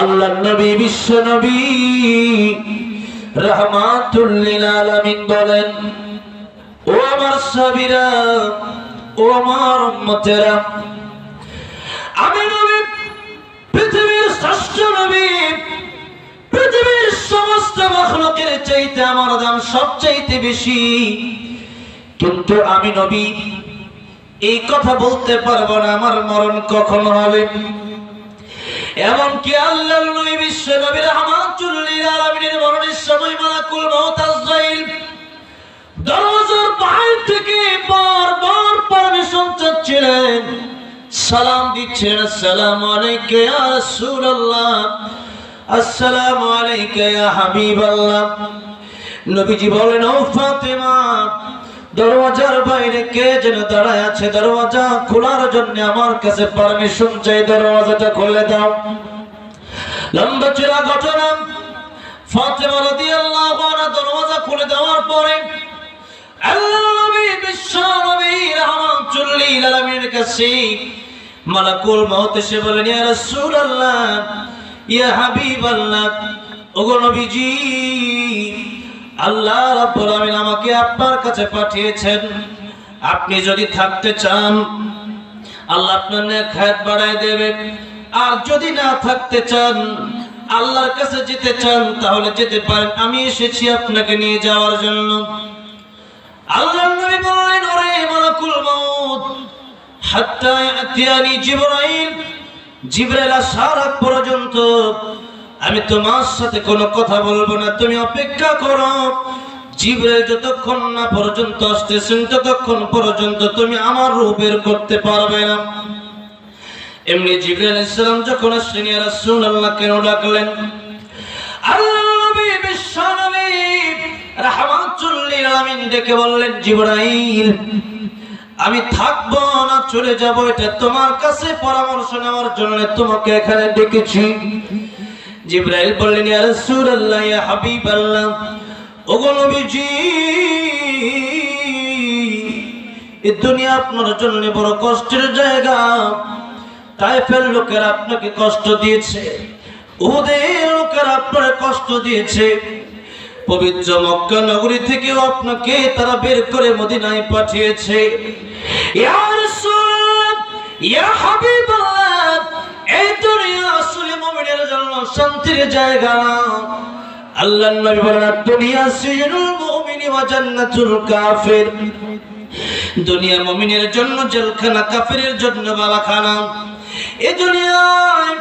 আল্লাহ নবী, বিশ্ব নবী রহমাতুল্লিল আলামিন বলেন, ও আমার সাবিরা ও আমার উম্মতেরা, আমি নবী, পৃথিবীর শ্রেষ্ঠ নবী, পৃথিবীর সমস্ত মখলুকের চাইতে আমার দাম সবচাইতে বেশি। কিন্তু আমি নবী, এই কথা বলতে পারব না, আমার মরণ কখন হবে? এমনকি আল্লাহ নবী বিশ্ব নবী রহমাতুল্লিল আলামিনের মরণের সময় মালাকুল মউত আজরাইল দরওয়াজার বাইরে থেকে বারবার পারমিশন চাচ্ছিলেন। সালাম দিচ্ছেন, আসসালামু আলাইকা ইয়া রাসূলুল্লাহ। আসসালামু আলাইকা ইয়া হাবিবাল্লাহ। নবীজি বলেন, ও ফাতেমা দরওয়াজার বাইরে কে যেন দাঁড়ায় আছে? দরওয়াজা খোলার জন্য আমার কাছে পারমিশন চাই, দরওয়াজাটা খুলে দাও। লম্বা চূড়া ঘটনা। ফাতেমা রাদিয়াল্লাহু আনহা দরওয়াজা খুলে দেওয়ার পরে আল্লাহ নবী, বিশ্ব নবী, রাহমাতুল্লিল আলামিনের কাছে মালাকুল মউত এসে বলেন, ইয়া রাসূলুল্লাহ, ইয়া হাবিবাল্লাহ, ওগো নবীজি আল্লাহ রাব্বুল আলামিন আমাকে আপনার কাছে পাঠিয়েছেন। আপনি যদি থাকতে চান, আল্লাহ আপনার নেক বাড়ায় দেবে। আর যদি না থাকতে চান, আল্লাহর কাছে যেতে চান, তাহলে যেতে পারেন। আমি এসেছি আপনাকে নিয়ে যাওয়ার জন্য। আল্লাহ নবী বললেন, ওরে মালাকুল মাউত, হাত্তা ইয়াতিয়ানি জিবরাইল। জিবরাইল আসার পর্যন্ত আমি তোমার সাথে কোনো কথা বলব না। তুমি অপেক্ষা করো। জিবরাইল যতক্ষণ না পর্যন্ত আসতেছেন, ততক্ষণ পর্যন্ত তুমি আমার রূপ বের করতে পারবে না। এমনি জিবরাইল ইসলাম যখন আসলেন রাসূলুল্লাহ, কেন ডাকলেন? আল্লাহ নবী, বিশ্ব নবী, রাহমাতুল্লিল আলামিন ডেকে বললেন, জিবরাইল, আমি থাকব না, চলে যাব। এটা তোমার কাছে পরামর্শ নেওয়ার জন্য তোমাকে এখানে ডেকেছি। জিবরাইল বললেন ইয়া রাসূলুল্লাহ ইয়া হাবিবাল্লাহ ওগো নবীজি এই দুনিয়া আপনার জন্য বড় কষ্টের জায়গা। তাইফের লোকেরা আপনাকে কষ্ট দিয়েছে উহুদের লোকেরা আপনার কষ্ট দিয়েছে। পবিত্র মক্কা নগরী থেকেও আপনাকে তারা বের করে মদিনায় পাঠিয়েছে। ইয়া রাসূলুল্লাহ, ইয়া হাবিবাল্লাহ, শান্তির জায়গা না। আল্লাহর নবী বলেন দুনিয়া সিজনুল মুমিনি ওয়া জান্নাতুল কাফির দুনিয়া মুমিনের জন্য জেলখানা, কাফিরের জন্য বালাখানা এ দুনিয়ায়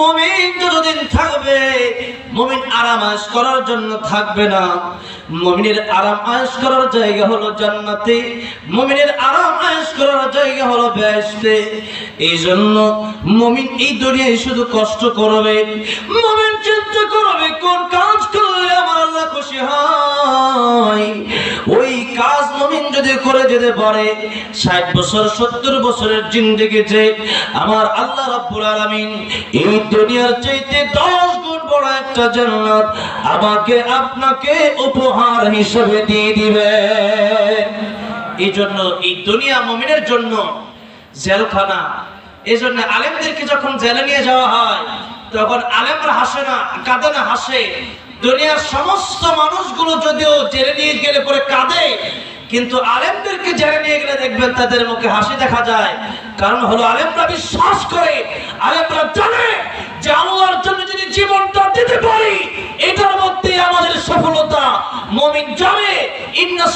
মুমিন যতদিন থাকবে, মমিন আরাম আস করার জন্য থাকবে না। মমিনের আরাম আয়স করার জায়গা হলো জান্নাতে, মমিনের আরাম আয়স করার জায়গা হলো ব্যস্তে এই জন্য মমিন এই দরিয়ায় শুধু কষ্ট করবে, মমিন চিন্তা করবে কোন কাজ করলে আমার আল্লাহ খুশি হয়। ওই কাজ মুমিন যদি করে যেতে পারে, ষাট বছর, সত্তর বছরের জিন্দগিতে আমার আল্লাহ রাব্বুল আলামিন এই দুনিয়ার চাইতে দশ গুণ বড় একটা জান্নাত আমাকে আপনাকে উপহার হিসেবে দিয়ে দিবে। এই জন্য এই দুনিয়া মুমিনের জন্য জেলখানা এই জন্য আলেমদেরকে যখন জেলে নিয়ে যাওয়া হয় তখন আলেমরা হাসে না কাঁদে না হাসে, দুনিয়ার সমস্ত মানুষগুলো যদিও জেলে নিয়ে গেলে পরে কাঁদে, কিন্তু আলেমদেরকে জেলে নিয়ে গেলে দেখবেন তাদের মুখে হাসি দেখা যায়। কারণ হলো আলেমরা বিশ্বাস করে, আলেমরা জানে যে আল্লাহর জন্য যদি জীবনটা দিতে পারি, এটার মধ্যে আমাদের সফলতা। মমিন জানে ইন্না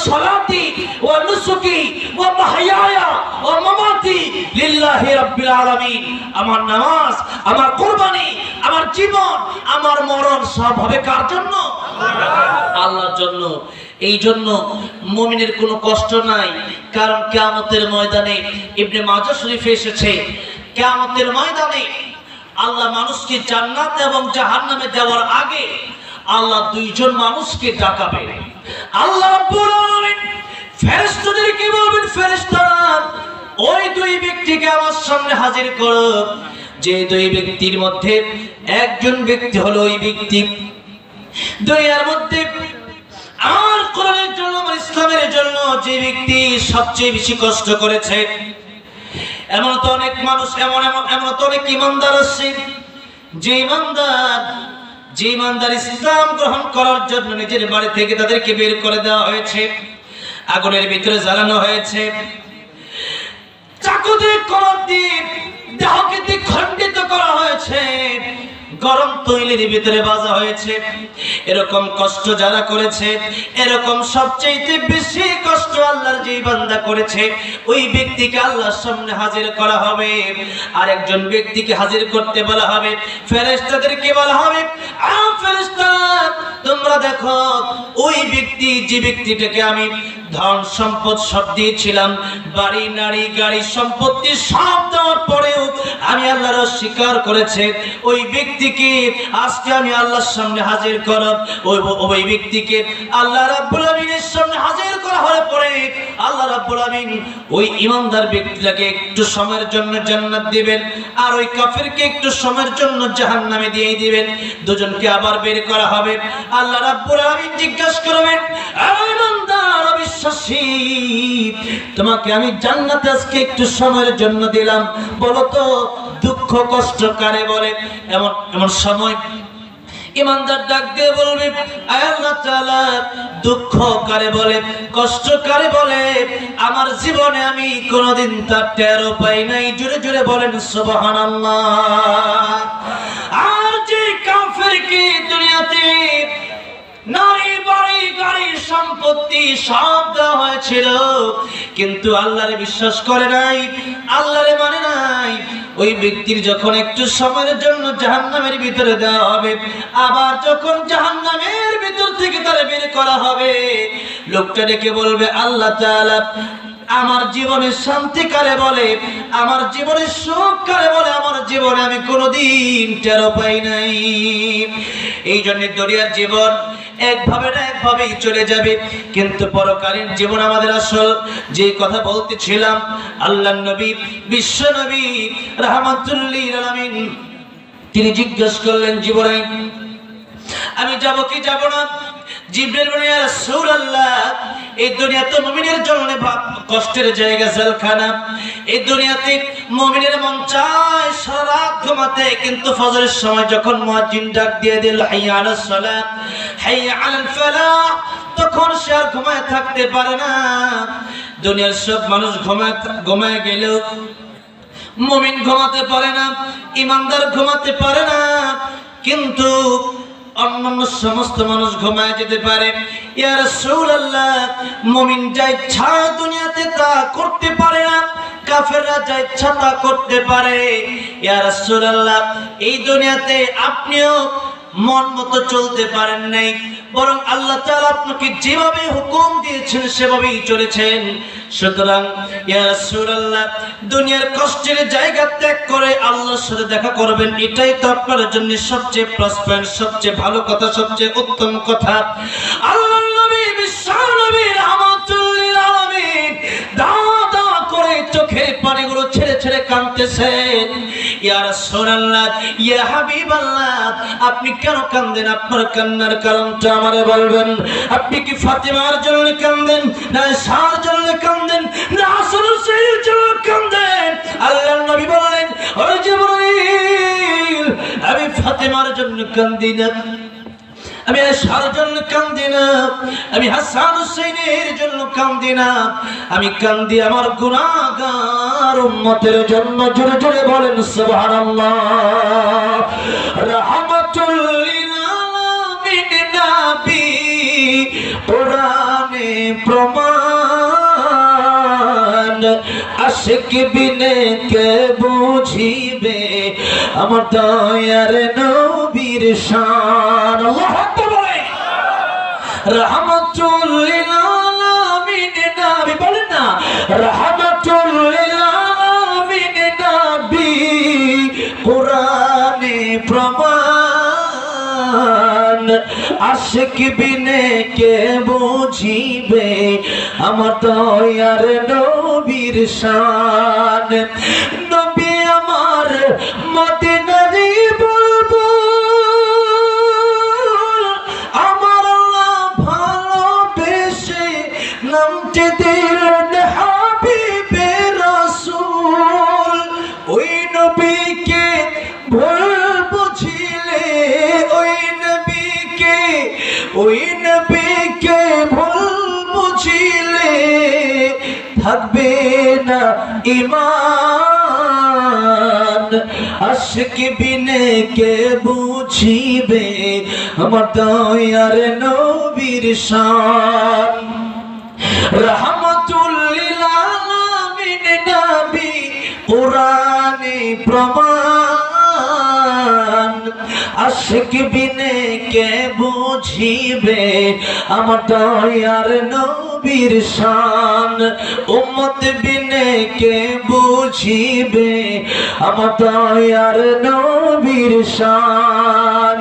আমার নামাজ, আমার কুরবানি, আমার জীবন, আমার মরণ সব হবে কার জন্য? আল্লাহর জন্য। এই জন্য মুমিনের কোনো কষ্ট নাই, কারণ কিয়ামতের ময়দানে ইবনে মাজাহ শরীফে এসেছে। কিয়ামতের ময়দানে আল্লাহ মানুষকে জান্নাত এবং জাহান্নামে দেওয়ার আগে আল্লাহ দুইজন মানুষকে ডাকাবে। আল্লাহ রাব্বুল আলামিন ফেরেশতাদেরকে বলবেন, ফেরেশতারা, ওই দুই ব্যক্তিকে আমার সামনে হাজির করো। যে দুই ব্যক্তির মধ্যে একজন ব্যক্তি হলো ওই ব্যক্তি। দুনিয়ার মধ্যে আমার কোরআনের জন্য, আমার ইসলামের জন্য যে ব্যক্তি সবচেয়ে বেশি কষ্ট করেছে, এমন তো অনেক মানুষ, এমন এমন এমন তো অনেক ইমানদার আছে। যে ইমানদার যে ইমানদার ইসলাম গ্রহণ করার জন্য নিজের বাড়ি থেকে তাদেরকে বের করে দেওয়া হয়েছে, আগুনের ভিতরে জ্বালানো হয়েছে। চাকুতে করার দিয়ে দেহকে খণ্ডিত করা হয়েছে। গরম তৈলির ভিতরে বাজা হয়েছে। এরকম কষ্ট যারা করেছে, এরকম সবচেয়ে বেশি কষ্ট আল্লাহর যে বান্দা করেছে, ওই ব্যক্তিকে আল্লাহর সামনে হাজির করা হবে। আর একজন ব্যক্তিকে হাজির করতে বলা হবে। ফেরেশতাদেরকে বলা হবে, আ ফেরেশতা, তোমরা দেখো, ওই ব্যক্তি, যে ব্যক্তিটাকে আমি ধন সম্পদ সব দিয়েছিলাম, বাড়ি, নারী, গাড়ি সম্পত্তি সব দেওয়ার পরেও আমি আল্লাহর অস্বীকার করেছে, ওই ব্যক্তিকে আজকে আমি আল্লাহর সামনে হাজির করব ওই ওই ব্যক্তিকে আল্লাহ রাব্বুল আমিনের সামনে হাজির করা হলে পরে আল্লাহ রাব্বুল আমিন ওই ইমানদার ব্যক্তিটাকে একটু সময়ের জন্য জান্নাত দিবেন, আর ওই একটু সময়ের জন্য জাহান্নামে দিয়ে দিবেন। দুজনকে আবার বের করা হবে। আল্লাহ রাব্বুল আমিন জিজ্ঞাসা করবেন "এই ইমানদার, অবিশ্বাসী, তোমাকে আমি জান্নাতে আজকে একটু সময়ের জন্য দিলাম। বলো তো দুঃখ কষ্ট কারে বলে? এমন এমন সময় ইমানদার ডাক দিয়ে বলবে দুঃখ কারে বলে, কষ্ট কারে বলে? আমার জীবনে আমি কোনোদিন তার টেরও পাই নাই। জোরে জোরে বলেন, সুবহানাল্লাহ। আর যে দুনিয়াতে সব দেওয়া হয়েছিল, কিন্তু আল্লাহরে বিশ্বাস করে নাই, আল্লাহরে মানে নাই ওই ব্যক্তির যখন একটু সময়ের জন্য জাহান্নামের ভিতরে দেওয়া হবে, আবার যখন জাহান্নামের ভিতর থেকে তারা বের করা হবে, লোকটা ডেকে বলবে, আল্লাহ আমার জীবনে শান্তি কারে বলে, আমার জীবনে সুখ কারে বলে, আমার জীবনে আমি কোনোদিন টেরো পাই নাই। এই জন্য দুনিয়ার জীবন একভাবে না একভাবেই চলে যাবে। কিন্তু পরকালীন জীবন আমাদের আসল। যে কথা বলতেছিলাম আল্লাহ নবী, বিশ্ব নবী রহমাতুল্লিল আলামিন, তিনি জিজ্ঞেস করলেন জীবনে, আমি যাব কি যাব না? জিব্রাইল বলে ইয়া রাসূলুল্লাহ, এই দুনিয়াতে মুমিনের জন্য কষ্টের জায়গা জেলখানা। এই দুনিয়াতে মুমিনের মন চায় সারা রাত ঘুমাতে, কিন্তু ফজরের সময় যখন মুয়াজ্জিন ডাক দিয়ে দিল, হাইয়া আলাস সালাত তখন সে আর ঘুমায় থাকতে পারে না। দুনিয়ার সব মানুষ ঘুমায় ঘুমায় গেলেও মুমিন ঘুমাতে পারে না, ইমানদার ঘুমাতে পারে না। কিন্তু অন্যান্য সমস্ত মানুষ ঘুমায় যেতে পারে। ইয়া রাসূলুল্লাহ, মুমিন যা ইচ্ছা দুনিয়াতে তা করতে পারে না, কাফেররা যা ইচ্ছা তা করতে পারে। ইয়া রাসূলুল্লাহ, এই দুনিয়াতে আপনিও মন মতো চলতে পারেন নাই। বরং আল্লাহ তাআলা আপনাকে যেভাবে হুকুম দিয়েছেন, সেভাবেই চলেছেন। সুতরাং, ইয়া রাসূলুল্লাহ, দুনিয়ার কষ্টের জায়গা ত্যাগ করে আল্লাহর সাথে দেখা করবেন, এটাই তো আপনার জন্য সবচেয়ে প্রসপেন্ট সবচেয়ে ভালো কথা, সবচেয়ে উত্তম কথা। আল্লাহর পানিগুলো ছেড়ে ছেড়ে কাঁদতেছেন। ইয়া আপনি কেন কান্দেন? আপনার কান্নার কারণটা আমারে বলবেন। আপনি কি ফাতেমার জন্য কান্দেন, না সার জন্য কান্দেন, না হাসান হুসাইনের জন্য কান্দেন? আল্লাহর নবী বললেন ও জিবরাইল, আমি ফাতেমার জন্য কান্দি না। আমি আশার জন্য কান্দি না। আমি হাসান হুসেনের জন্য কান্দি না। আমি কান্দি আমার গুনাগার উম্মতের জন্য জোরে জোরে বলেন, সুবহানাল্লাহ। রাহমাতুল লিল আলামিন নবী। কোরআনে প্রমাণ আশিক বিনে কে বুঝিবে? আমার দয়ার নবীর শান। আল্লাহু আকবার। বলে রহমাতুল লিল আলামিন। নবী বলেন না আশিক বিনে কে বুঝিবে? আমার দয়ার নবীর শান। নবী আমার মদিনারি বলব আমার ভালোবেসে নামতে দিলেন। থাকবে না ইমান আশিক বিনে কে বুঝিবে আমার দয়ার নবীর শান। রহমতুল্লিল আলামিন নবী পুরানে প্রমাণ। আশিক বিনে কে বুঝিবে আমার দয়ার নবীর শান। উম্মত বিনে কে বুঝিবে? আমার দয়ার নবীর শান।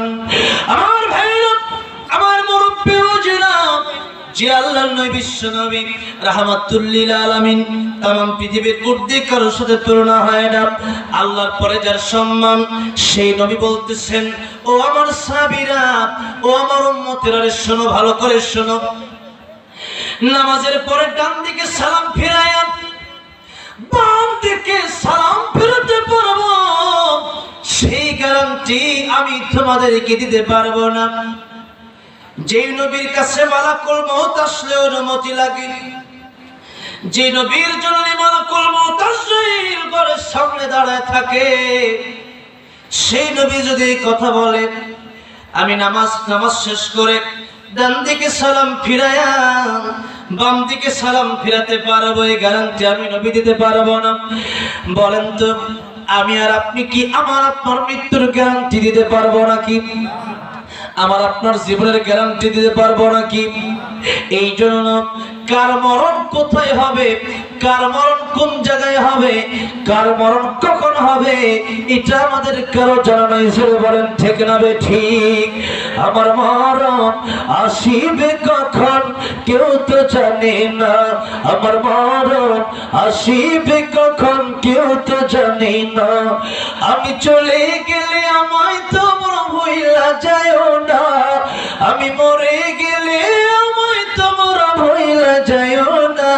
আমার ভাইরা আমার মুরব্বী বুঝলাম যে আল্লাহ নবী বিশ্ব নবী, রাহমাতুল্লিল আলামিন, তামাম পৃথিবীর ঊর্ধ্বে কারোর সাথে তুলনা হয় না। আল্লাহর পরে যার সম্মান, সেই নবী বলতেছেন, ও আমার সাবিরা ও আমার উম্মতেরা রে শোনো, ভালো করে শোনো। নামাজের পরে ডান দিকে সালাম ফিরায়া বাম দিকে সালাম ফেরাতে পারব। সেই গ্যারান্টি আমি তোমাদেরকে দিতে পারব না। যে নবীর কাছে মালাকুল মউত আসলে অনুমতি লাগে। যে নবীর জন্য মালাকুল আসলেই ঘরের সামনে দাঁড়ায় থাকে। সেই নবী যদি কথা বলে, আমি নামাজ নামাজ শেষ করে ডান দিকে সালাম ফিরায়া বাম দিকে সালাম ফিরাতে পারব, এই গ্যারান্টি আমি নবী দিতে পারব না। বলেন তো, আমি আর আপনি কি আমার আপনার মৃত্যুর গ্যারান্টি দিতে পারব নাকি? আমার আপনার জীবনের গ্যারান্টি দিতে পারব নাকি? এই জন্য কার মরণ কোথায় হবে? কার মরণ কোন জায়গায় হবে? কার মরণ কখন হবে? এটা আমাদের কারও জানা নাই হিসেবে বলেন, ঠিক না বে ঠিক? আমার মরণ আসিবে কখন? কেউ তো জানে না। আমার মরণ আসিবে কখন? কেউ তো জানে না। আমি চলে গেলে আমায় তোমরা ভইলা যায়ও না। আমি মরে গেলে আমায় তোমরা ভইলা যায়ও না।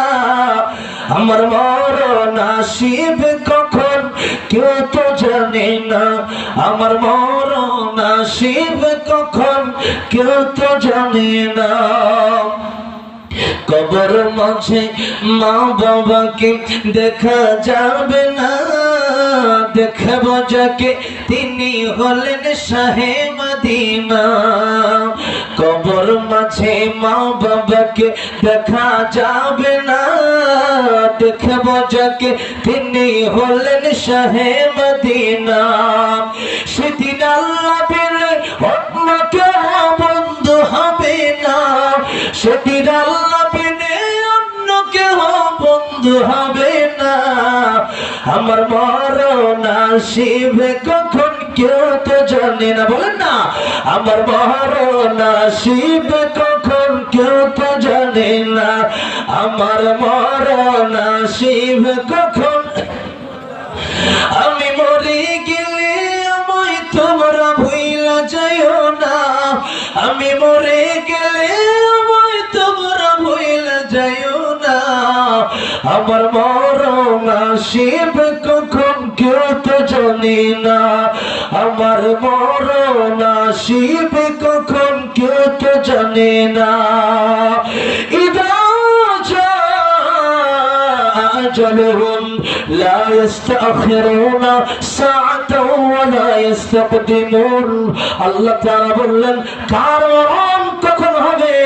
আমার মরণ আসিবে কখন, কেউ তো জানে না। আমার মরণ আসিবে কখন, কেউ তো জানে না। কবর মাঝে মা বাবাকে দেখা যাবে দেখাব যাকে তিনি হলেন শাহে মদিনা। কবর মাঝে মা বাবাকে দেখা যাবে না। দেখাব যাকে তিনি হলেন শাহে মদিনা। সেদিন আল্লাহ পেলে অন্য কেউ বন্ধু হবে না। সেদিন আল্লাহ পেলে অন্য কেউ বন্ধু হবে না। আমার মরণ আসিবে, কখন কেউ তো জানে না। বলেন না, আমার মরণ আসিবে, কখন কেউ তো জানে না। আমার মরণ আসিবে, কখন? আমি মরে গেলে আমায় তোমরা ভুইলা যাইও না। আমি মরে গেলে আমায় তোমরা ভুইলা যাইও না। আমার মরণ আসিবে, কখন? কেউ তো জানে না আমার মরণ আসিবে কখন কেউ তো জানে না ইদা أجلهم لا يستأخرون ساعة ولا يستقدمون الله تعالى বললেন কারণ কখন হবে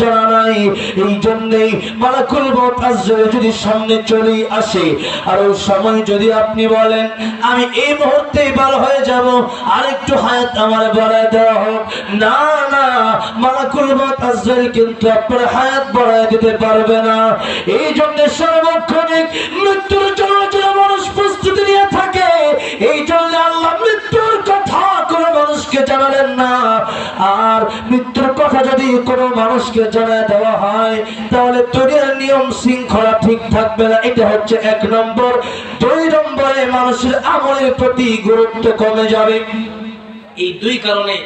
জানা নাই। এই জন্যই মালাকুল মত যদি সামনে চলে আসে, আর ওই সময় যদি আপনি বলেন, আমি এই মুহূর্তে বার হয়ে যাব আর হায়াত আমার বাড়ায় দেওয়া হোক। না না, মালাকুল মত কিন্তু আপনার হায়াত বাড়ায় দিতে পারবে না। এই জন্য সর্বক্ষণিক মৃত্যুর জন্য মানুষ প্রস্তুতি নিয়ে থাকে, এই জন্য আল্লাহ মৃত্যুর কথা কোনো মানুষকে জানালেন না। আর মৃত্যুর কথা যদি কোনো মানুষকে জানায় দেওয়া হয়, তাহলে দুনিয়ার নিয়ম শৃঙ্খলা ঠিক থাকবে না। এটা হচ্ছে এক নম্বর। দুই নম্বরে মানুষের আমলের প্রতি গুরুত্ব কমে যাবে। এই দুই কারণে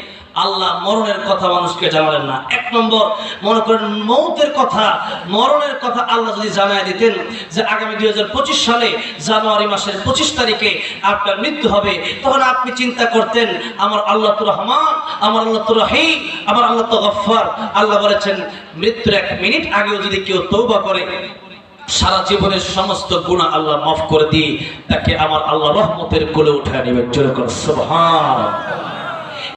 আল্লাহ মরণের কথা মানুষকে জানালেন না। এক নম্বর, মনে করেন মৌতের কথা, মরণের কথা আল্লাহ যদি জানায় দিতেন যে আগামী দুই হাজার পঁচিশ সালে জানুয়ারি মাসের পঁচিশ তারিখে আপনার মৃত্যু হবে, তখন আপনি চিন্তা করতেন, আমার আল্লাহ তো রহমান, আমার আল্লাহ তো রহিম, আমার আল্লাহ তো গফ্ফার। আল্লাহ বলেছেন, মৃত্যুর এক মিনিট আগেও যদি কেউ তৌবা করে, সারা জীবনের সমস্ত গুণা আল্লাহ মাফ করে দিয়ে তাকে আমার আল্লাহ রহমতের কোলে উঠে নেবেন। জোরে করে